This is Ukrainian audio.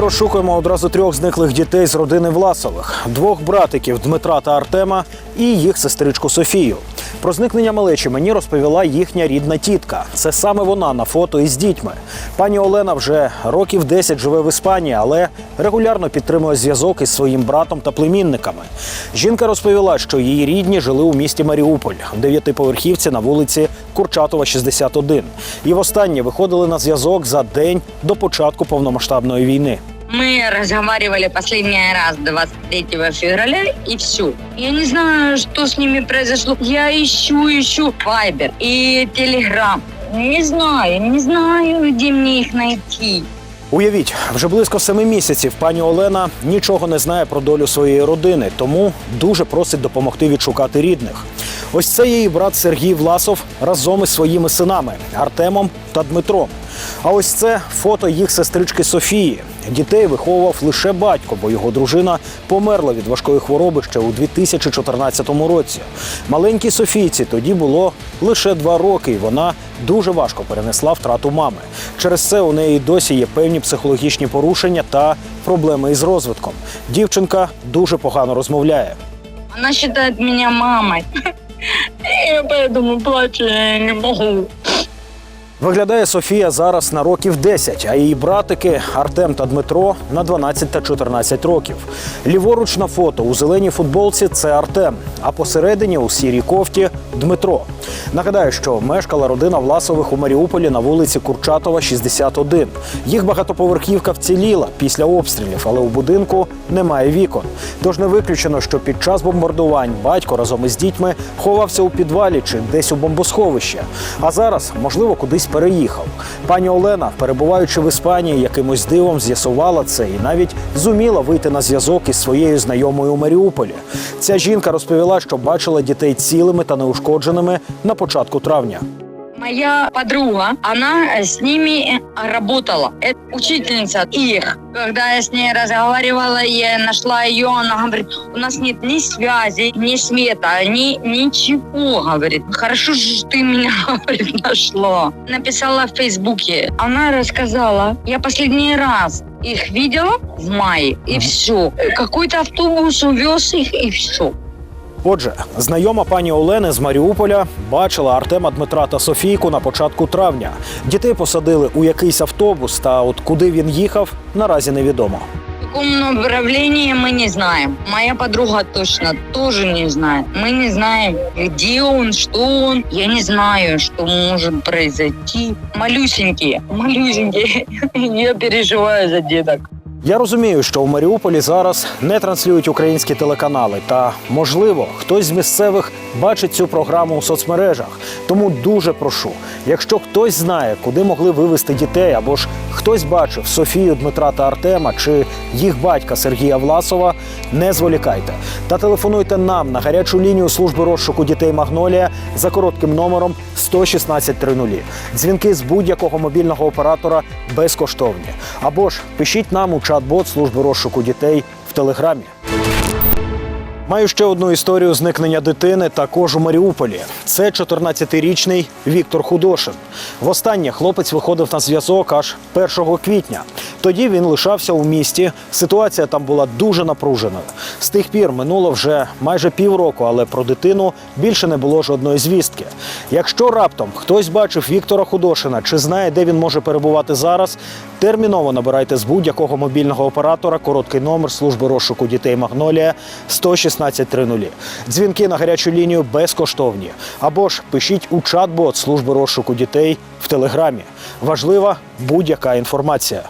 Ми розшукуємо одразу трьох зниклих дітей з родини Власових: двох братиків Дмитра та Артема і їх сестричку Софію. Про зникнення малечі мені розповіла їхня рідна тітка. Це саме вона на фото із дітьми. Пані Олена вже років 10 живе в Іспанії, але регулярно підтримує зв'язок із своїм братом та племінниками. Жінка розповіла, що її рідні жили у місті Маріуполь в дев'ятиповерхівці на вулиці Курчатова, 61. І востаннє виходили на зв'язок за день до початку повномасштабної війни. Мы разговаривали последний раз 23 февраля и все. Я не знаю, что с ними произошло. Я ищу, ищу Вайбер и Телеграм. Не знаю, не знаю, где мне их найти. Уявіть, вже близько семи місяців пані Олена нічого не знає про долю своєї родини, тому дуже просить допомогти відшукати рідних. Ось це її брат Сергій Власов разом із своїми синами Артемом та Дмитром. А ось це фото їх сестрички Софії. Дітей виховував лише батько, бо його дружина померла від важкої хвороби ще у 2014 році. Маленькій Софійці тоді було лише два роки, і вона дуже важко перенесла втрату мами. Через це у неї досі є певні психологічні порушення та проблеми із розвитком. Дівчинка дуже погано розмовляє. Она считает меня мамой. Я поэтому плачу, я не могу. Виглядає Софія зараз на років 10, а її братики Артем та Дмитро на 12 та 14 років. Ліворуч на фото у зеленій футболці це Артем, а посередині у сірій кофті Дмитро. Нагадаю, що мешкала родина Власових у Маріуполі на вулиці Курчатова, 61. Їх багатоповерхівка вціліла після обстрілів, але у будинку немає вікон. Тож не виключено, що під час бомбардувань батько разом із дітьми ховався у підвалі чи десь у бомбосховищі. А зараз, можливо, кудись переїхав. Пані Олена, перебуваючи в Іспанії, якимось дивом з'ясувала це і навіть зуміла вийти на зв'язок із своєю знайомою у Маріуполі. Ця жінка розповіла, що бачила дітей цілими та неушкодженими на початку травня. Моя подруга, она с ними э, работала. Это учительница их. Когда я с ней разговаривала, я нашла ее, она говорит, у нас нет ни связи, ни света, ни ничего, говорит. Хорошо, что ты меня, говорит, нашла. Написала в Фейсбуке. Она рассказала, я последний раз их видела в мае, и все. Какой-то автобус увез их, и все. Отже, знайома пані Олени з Маріуполя бачила Артема Дмитра та Софійку на початку травня. Дітей посадили у якийсь автобус, та от куди він їхав, наразі невідомо. В каком направлении мы не знаем. Моя подруга точно тоже не знает. Мы не знаем, где он, что он. Я не знаю, что может произойти. Малюсенькие, малюсенькие. Я переживаю за деток. Я розумію, що у Маріуполі зараз не транслюють українські телеканали, та можливо, хтось з місцевих бачить цю програму у соцмережах. Тому дуже прошу, якщо хтось знає, куди могли вивезти дітей, або ж хтось бачив Софію, Дмитра та Артема чи їх батька Сергія Власова, не зволікайте та телефонуйте нам на гарячу лінію служби розшуку дітей Магнолія за коротким номером 11630. Дзвінки з будь-якого мобільного оператора безкоштовні. Або ж пишіть нам у чат-бот служби розшуку дітей в телеграмі. Маю ще одну історію зникнення дитини також у Маріуполі. Це 14-річний Віктор Худошин. Востаннє хлопець виходив на зв'язок аж 1 квітня. Тоді він лишався у місті. Ситуація там була дуже напруженою. З тих пір минуло вже майже півроку, але про дитину більше не було жодної звістки. Якщо раптом хтось бачив Віктора Худошина чи знає, де він може перебувати зараз, терміново набирайте з будь-якого мобільного оператора короткий номер служби розшуку дітей Магнолія 11630. Дзвінки на гарячу лінію безкоштовні. Або ж пишіть у чат-бот служби розшуку дітей в телеграмі. Важлива будь-яка інформація.